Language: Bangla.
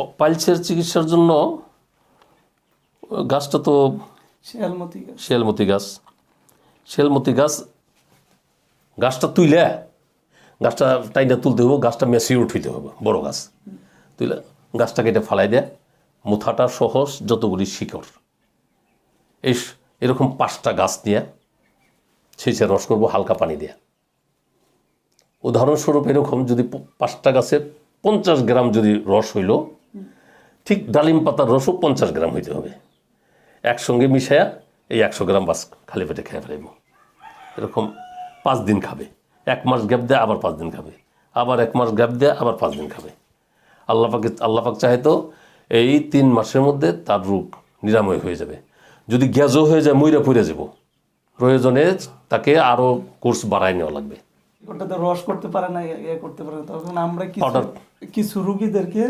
প- পাইলসের চিকিৎসার জন্য গাছটা তো শিয়ালমতি গাছ। শিয়ালমতি গাছ। শিয়ালমতি গাছ গাছটা তুইলে গাছটা টাইনা তুলতে হবে গাছটা মেসিউর উঠিতে হবে বড় গাছ। তুইলে গাছটা কেটে ফালাই দেয় মুথাটা সহজ যতগুলি শিকড়। এই এরকম পাঁচটা গাছ নিয়ে ছেঁচে রস করব হালকা পানি দিয়ে। উদাহরণস্বরূপ এরকম যদি পাঁচটা গাছে পঞ্চাশ গ্রাম যদি রস হইল ঠিক ডালিম পাতার রসও পঞ্চাশ গ্রাম হইতে হবে। একসঙ্গে মিশায়া এই একশো গ্রাম বাস খালি পেটে খেয়ে ফেলাইব। এরকম পাঁচ দিন খাবে। এক মাস গ্যাপ দেয় আবার পাঁচ দিন খাবে। আবার এক মাস গ্যাপ দেয় আবার পাঁচ দিন খাবে। আল্লাহ পাকে আল্লাহ পাক চাহে তো এই তিন মাসের মধ্যে তার রোগ নিরাময় হয়ে যাবে। যদি গ্যাজও হয়ে যায় মইরা পুড়ে যাব। প্রয়োজনে তাকে আরও কোর্স বাড়ায় নেওয়া লাগবে। রস করতে পারে না করতে পারে না। তখন আমরা. কিছু রুগীদেরকে